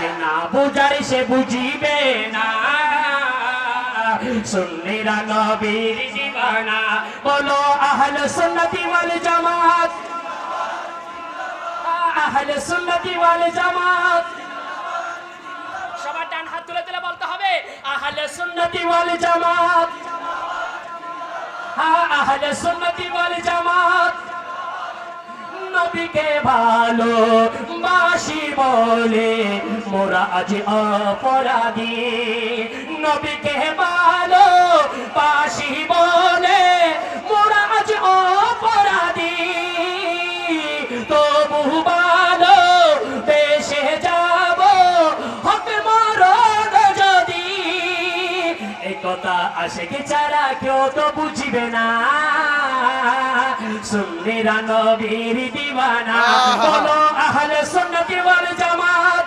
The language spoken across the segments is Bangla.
যে না বুঝার সে বুঝিবে না। সুন্নিরা নবীর জীবনা। বলো আহল সুন্নতি ওয়াল জামাত। আহলে সুন্নতি ওয়াল জামাত। সবার ডান হাত তুলে তুলে বলতে হবে আহলে সুন্নতি ওয়াল জামাত। হ্যাঁ, আহলে সুন্নতি ওয়াল জামাত। নবীকে ভালো বাসি বলে, মোরা আজ অপরাধী। নবীকে ভালো বাসি বলে, মোরা আজ অপরাধী। তবু ভালো দেশে যাব, হক মরণ যদি। একথা আসে কি ছাড়া কেউ তো বুঝিবে না। সুন্নিরা নবীর দিওয়ানা। বলো আহলে সুন্নতি ওয়াল জামাত।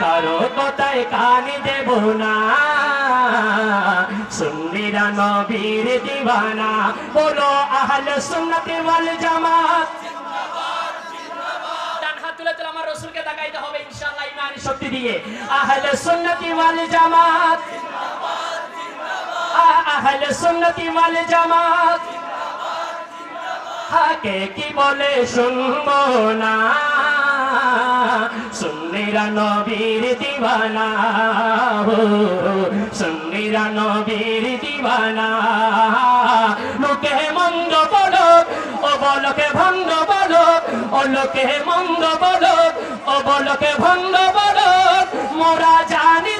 কারও কথায় কানে দেব না। সুন্নিরা নবীর দিওয়ানা। বলো আহলে সুন্নতি ওয়াল জামাত। আমার রসুলকে তাকাইতে হবে ইনশাআল্লাহ ইমানি শক্তি দিয়ে। আহলে সুন্নতি ওয়াল জামাত। আহলে সুন্নতি ওয়াল জামাত। হাকে কি বলে শুনব না? সুন্নিরা নবীর হো। সুন্নিরা নবীর দিওয়ানা লোকে মন্দ বলো ও বলকে ভঙ্গ বলো ও লোকে মন্দ বলো ও বলকে ভঙ্গ বলো মোরা জানি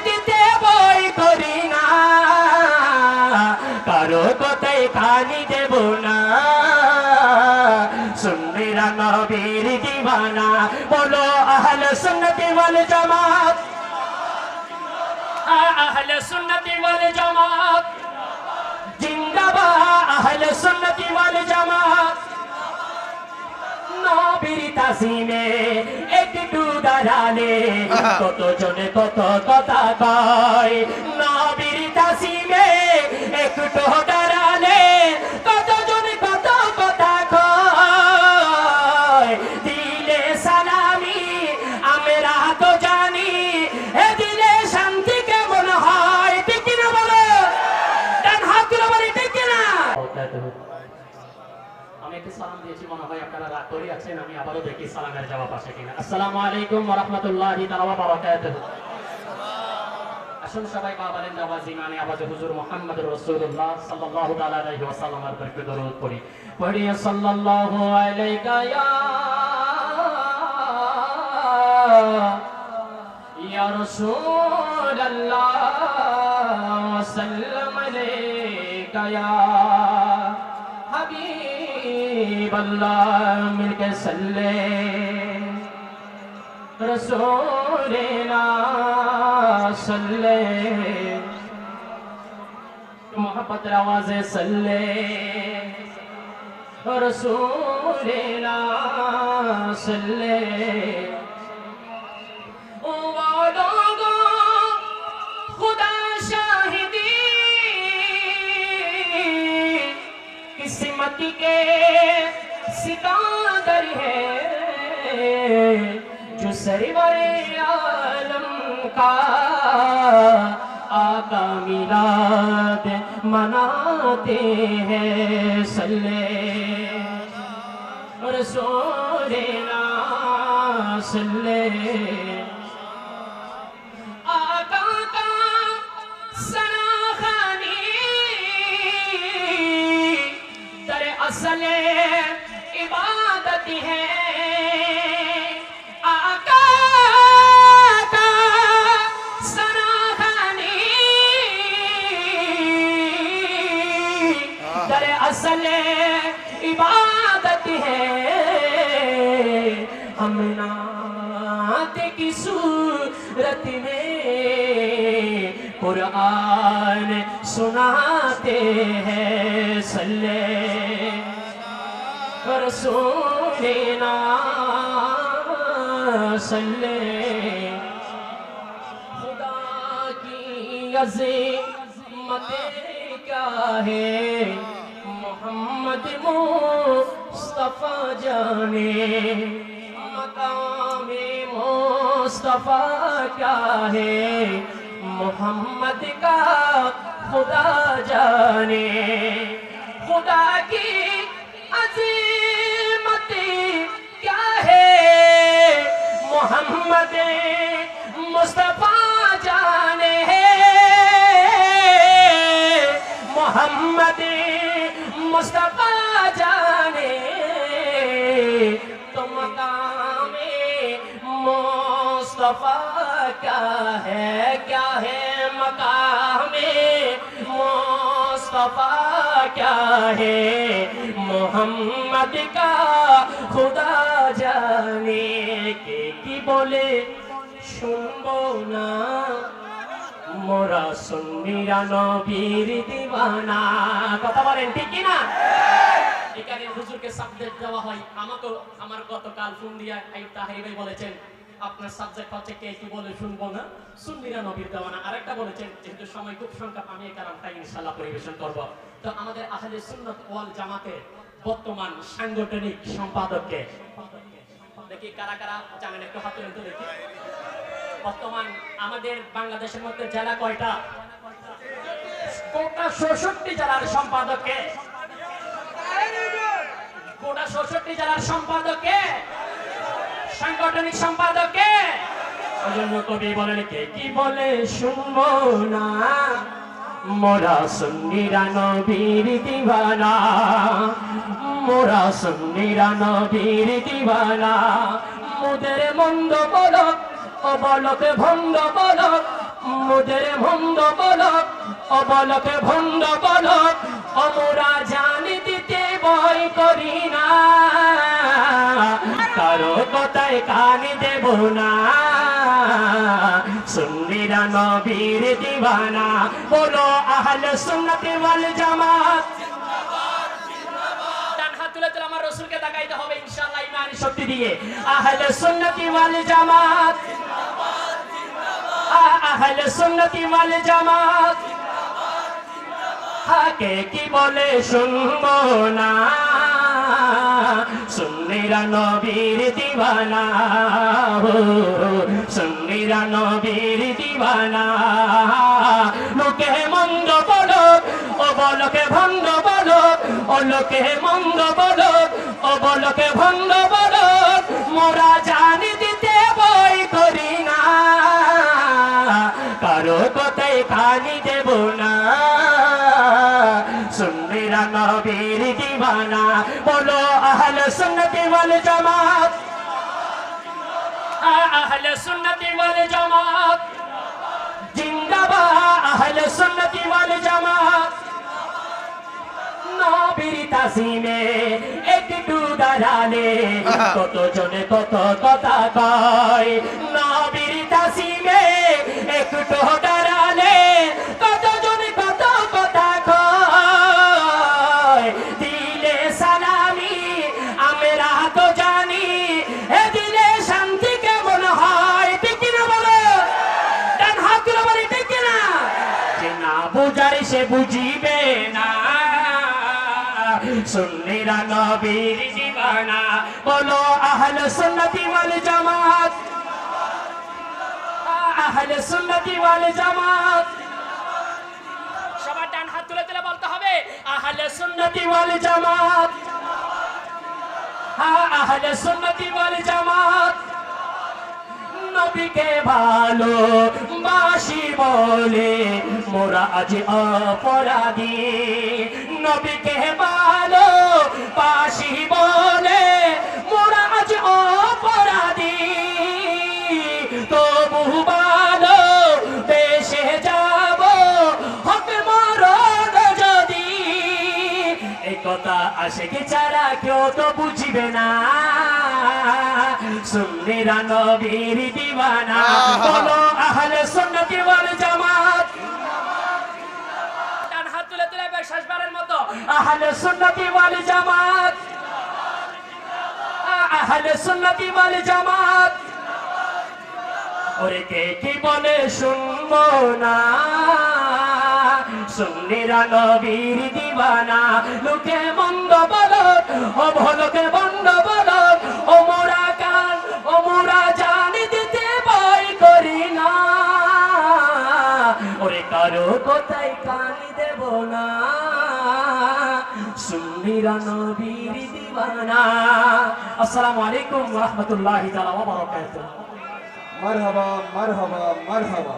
বলো আহল সুন্নতি ওয়াল জামাত। আহল সুন্নতি ওয়াল জামাত। জিন্দাবাদ আহল সুন্নতি ওয়াল জামাত। নবীর তাসিমে একটু দাঁড়ালে কত জনে কত কথা কয়। নবীর মনে হয় আপনারা রাগ করে আছেন, আমি আবারও দেখি সালামের জবাব আসে কিনা। আসসালামু আলাইকুম ওয়া রাহমাতুল্লাহি ওয়া বারাকাতুহু। আসুন সবাই বাবালেন আওয়াজ ইমানে আওয়াজে হুজুর মুহাম্মদ রাসূলুল্লাহ সাল্লাল্লাহু তাআলা আলাইহি ওয়াসাল্লামের বরকত দরুদ পড়ি। পড়ি, সাল্লাল্লাহু আলাইকা ইয়া ইয়া রাসূলুল্লাহ সাল্লাম আলাইকা ইয়া حبیب اللہ مل کے سلے رسولنا سلے محبت رواز سلے رسولنا سلے رحمت کے ستاندر ہے، جو سرور عالم کا آقا میلاد مناتے ہیں صلی رسول اللہ صلی اللہ اصل عبادت ہے۔ آقا کا در اصل عبادت ہے۔ ہم نات کی صورت میں قرآن سناتے ہیں سلے رسولینا سلے خدا کی عظیمت کیا ہے؟ محمد مصطفیٰ جانے مقام مصطفیٰ کیا ہے؟ محمد کا خدا جانے، خدا کی عظیمت کیا ہے؟ محمد مصطفیٰ جانے محمد مصطفیٰ جانے تو مقام مصطفیٰ क्या है क्या है मकामे मुस्तफा क्या है मोहम्मद का खुदा जाने के की बोले শুনবো না মোরা সুন্নিরা নবীর দিওয়ানা কথা বলেন ঠিক কি না এখানে হুজুরকে সাবজেক্ট দেওয়া হয় আমাকে আমার গতকাল ফোন দিয়া এই তাহির ভাই বলেছেন আপনার সাবজেক্ট হচ্ছে কে বলে শুনব না? সুন্নিরা নবীর দেওয়ানা। আরেকটা বলেছেন, যেহেতু সময় খুব সংখ্যা আমি এই কারণটা ইনশাল্লাহ পরিবেশন করব। তো আমাদের আহলে সুন্নত ওয়াল জামাতের বর্তমান সাংগঠনিক সম্পাদককে, দেখি কারা কারা, জানেন একটু হাত তুলেন তো দেখি। বর্তমান আমাদের বাংলাদেশের মধ্যে জেলা কয়টা? গোটা ষষট্টি জেলার সম্পাদককে। গোটা ষষট্টি জেলার সম্পাদককে সাংগঠনিক সম্পাদককে। ওই জন্য কবি বলেন, কে কি বলে শুনব না? মোরা সুন্নিরা নবীর দিবানা। মোরা সুন্নিরা নবীর দিবানা। মুদের মন্দ বলক, অবলক ভঙ্গ বলক। মুদের ভঙ্গ বলক, অবলক ভঙ্গ বলক। অমরা জানি দিতে ভয় করি না। কারও কথায় কান দেব না। সুন্নিরা নবীর দিবানা বলো আহল সুন্নতি ওয়াল জামাত। তুলে তুলে আমার রসুলকে তাকাইতে হবে ইনশাআল্লাহ ইমানি শক্তি দিয়ে। আহলে সুন্নতি ওয়াল জামাত। আ- আহলে সুন্নতি ওয়াল জামাত। হাকে কি বলে শুনব না? লোকে মন্দ বলো, ও বলকে ভঙ্গ বলো, ও লোকে মন্দ বলো, ও বলকে বলো, মোরা জানি দিতে বই করি না। কারও কথায় কানি দেব জামাত। আহল সুন্নতি ওয়াল জামাত। জিন্দাবাদ আহল সুন্নতি ওয়াল জামাত। নবীর তাসিমে একটু দাঁড়ালে কত জনে কত কথা কয়? নবীর তাসিমে একটু দাঁড়ালে নবীর দিবানা বলো আহল সুন্নতি ওয়াল জামাত। আহল সুন্নতি ওয়াল জামাত। সবার ডান হাত তুলে তুলে বলতে হবে আহলে সুন্নতি ওয়াল জামাত। আহলে সুন্নতি ওয়াল জামাত। নবীকে ভালো বাসি বলে, মোরা আজ অপরাধী। নবীকে ভালো বাসি বলে, মোরা আজ অপরাধী। তবু ভালো দেশে যাব, হক মরণ যদি। এই কথা আসে কি ছাড়া কেউ তো বুঝিবে না। সুন্নিরা নবীর দিবানা বলো আহলে সুন্নতি ওয়াল জামাত। ডান হাত তুলে তুলে শেষবারের মতো। আহলে সুন্নতি ওয়াল জামাত। আহলে সুন্নতি ওয়াল জামাত। ওরে কে কি বলে শুনব না? সুন্নিরা নবীর দিবানা লোকে মন্দ বলো ও ভলোকে বন্দ না। সুন্নিরা নবীর দিবানা। আসসালামু আলাইকুম ওয়া রাহমাতুল্লাহি তাআলা ওয়া বারাকাতুহু। মারহাবা মারহাবা মারহাবা।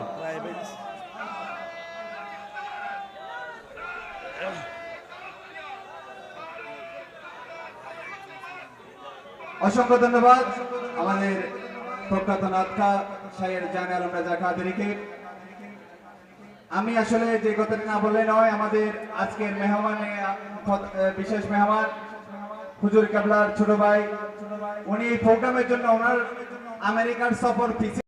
অসংখ্য ধন্যবাদ। আমাদের প্রখ্যাত নাথকা সাহের জানে আলম রাজা কাদেরিকে। আমি আসলে যে কথাটা না বলে নয়, আমাদের আজকের মেহমানে বিশেষ মেহমান, হুজুর কাবলার ছোট ভাই, উনি প্রোগ্রামের জন্য ওনার আমেরিকার সফর পিছিয়ে